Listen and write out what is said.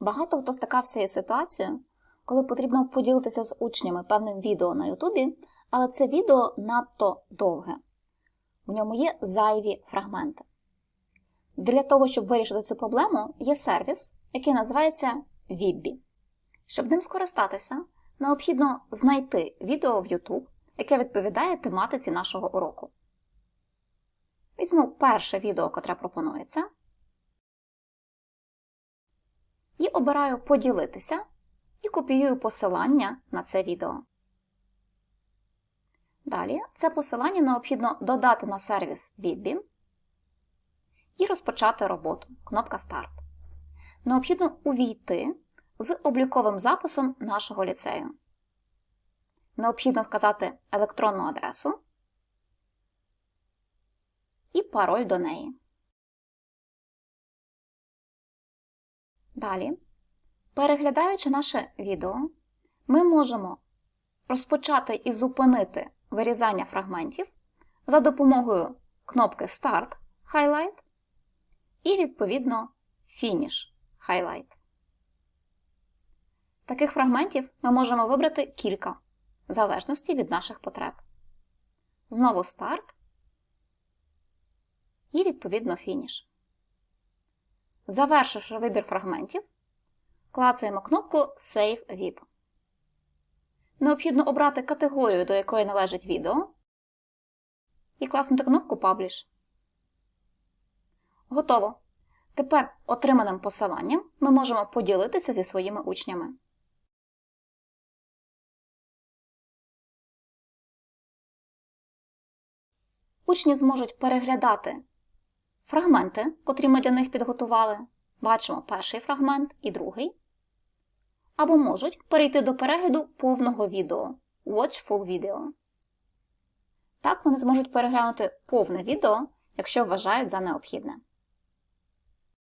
Багато хто стикався із ситуацією, коли потрібно поділитися з учнями певним відео на Ютубі, але це відео надто довге. В ньому є зайві фрагменти. Для того, щоб вирішити цю проблему, є сервіс, який називається Vibby. Щоб ним скористатися, необхідно знайти відео в YouTube, яке відповідає тематиці нашого уроку. Візьму перше відео, котре пропонується, і обираю Поділитися і копіюю посилання на це відео. Далі це посилання необхідно додати на сервіс Vibby і розпочати роботу. Кнопка Старт. Необхідно увійти з обліковим записом нашого ліцею. Необхідно вказати електронну адресу і пароль до неї. Далі, переглядаючи наше відео, ми можемо розпочати і зупинити вирізання фрагментів за допомогою кнопки Start Highlight і, відповідно, Finish Highlight. Таких фрагментів ми можемо вибрати кілька, в залежності від наших потреб. Знову старт і, відповідно, фініш. Завершивши вибір фрагментів, клацаємо кнопку Save VIP. Необхідно обрати категорію, до якої належить відео, і класнути кнопку Publish. Готово. Тепер отриманим посиланням ми можемо поділитися зі своїми учнями. Учні зможуть переглядати фрагменти, котрі ми для них підготували. Бачимо перший фрагмент і другий. Або можуть перейти до перегляду повного відео Watch Full Video. Так вони зможуть переглянути повне відео, якщо вважають за необхідне.